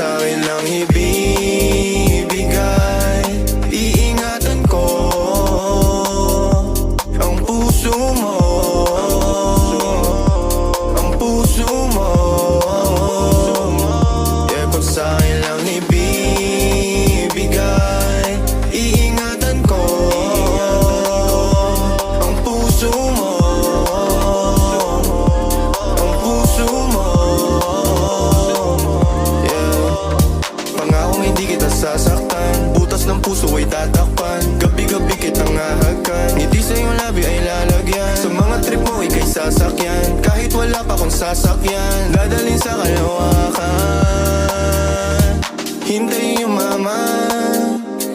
sorry, long he been. Sasakyan Dadalhin sa kalawakan. Hintayin yung mama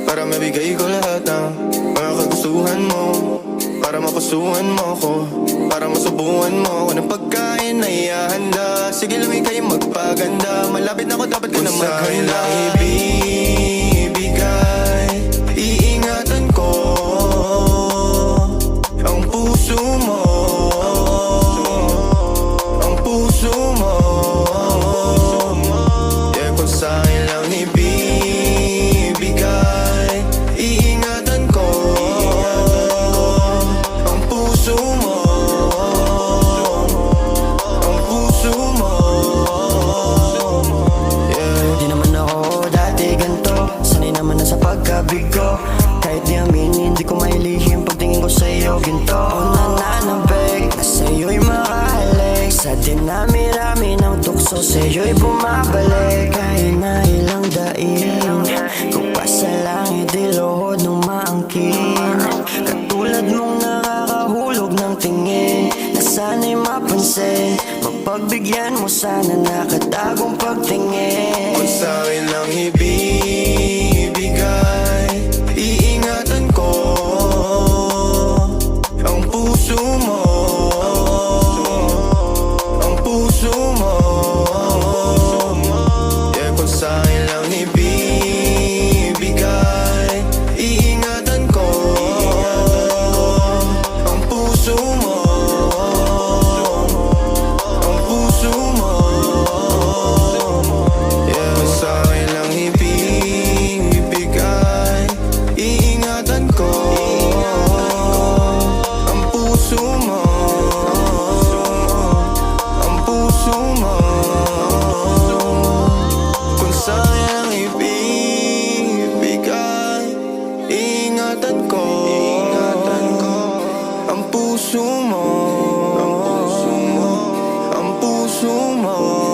Para mabigay ko lahat ng Mga kagustuhan mo. Para mapasuhan mo ko Para masubuhan mo ako ng pagkain na ihahanda. Sige lang ikay magpaganda. Malapit na ako dapat ka na maghanda na sa pagkabigo Kahit di aminin, hindi ko mailihim. Pagtingin ko sa'yo ginto O nananabig na sa'yo'y makahalik Sa dinami-rami ng tukso Sa'yo'y bumabalik. Kahit na ilang daing Kung pa sa langit ilohod nung maangkin. Katulad mong nakakahulog ng tingin Na sana'y mapansin. Mapagbigyan mo sana nakatagong pagtingin. Kung sa'kin lang ibibigay puso mo puso mo. Ang puso mo. Ang puso mo